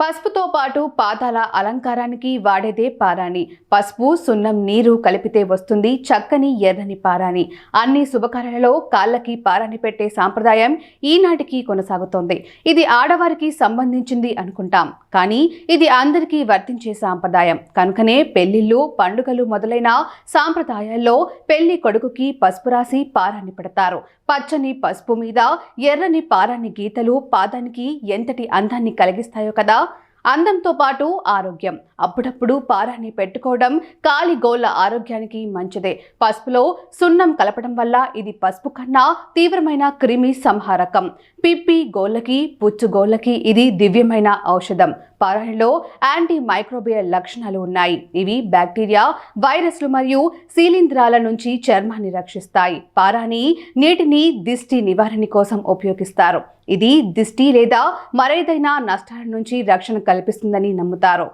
పసుపుతో పాటు పాదాల అలంకారానికి వాడేదే పారాణి. పసుపు సున్నం నీరు కలిపితే వస్తుంది చక్కని ఎర్రని పారాణి. అన్ని శుభకార్యాలలో కాళ్ళకి పారాణి పెట్టే సాంప్రదాయం ఈనాటికి కొనసాగుతోంది. ఇది ఆడవారికి సంబంధించింది అనుకుంటాం. కానీ ఇది అందరికీ వర్తించే సాంప్రదాయం. కనుకనే పెళ్ళిళ్ళు పండుగలు మొదలైన సాంప్రదాయాల్లో పెళ్ళి కొడుకుకి పసుపు రాసి పారాన్ని పెడతారు. పచ్చని పసుపు మీద ఎర్రని పారాన్ని గీతలు పాదానికి ఎంతటి అందాన్ని కలిగిస్తాయో కదా అందంతో పాటు ఆరోగ్యం. అప్పుడప్పుడు పారాన్ని పెట్టుకోవడం కాలి గోళ్ళ ఆరోగ్యానికి మంచిదే. పసుపులో సున్నం కలపడం వల్ల ఇది పసుపు కన్నా తీవ్రమైన క్రిమి సంహారకం. పిప్పి గోళ్ళకి పుచ్చు గోళ్ళకి ఇది దివ్యమైన ఔషధం. పారానిలో యాంటీ మైక్రోబియల్ లక్షణాలు ఉన్నాయి. ఇవి బ్యాక్టీరియా వైరస్లు మరియు శీలింధ్రాల నుంచి చర్మాన్ని రక్షిస్తాయి. పారాని నీటిని దిష్టి నివారణ కోసం ఉపయోగిస్తారు. ఇది దిష్టి లేదా మరేదైనా నష్టాల నుంచి రక్షణ కల్పిస్తుందని నమ్ముతారు.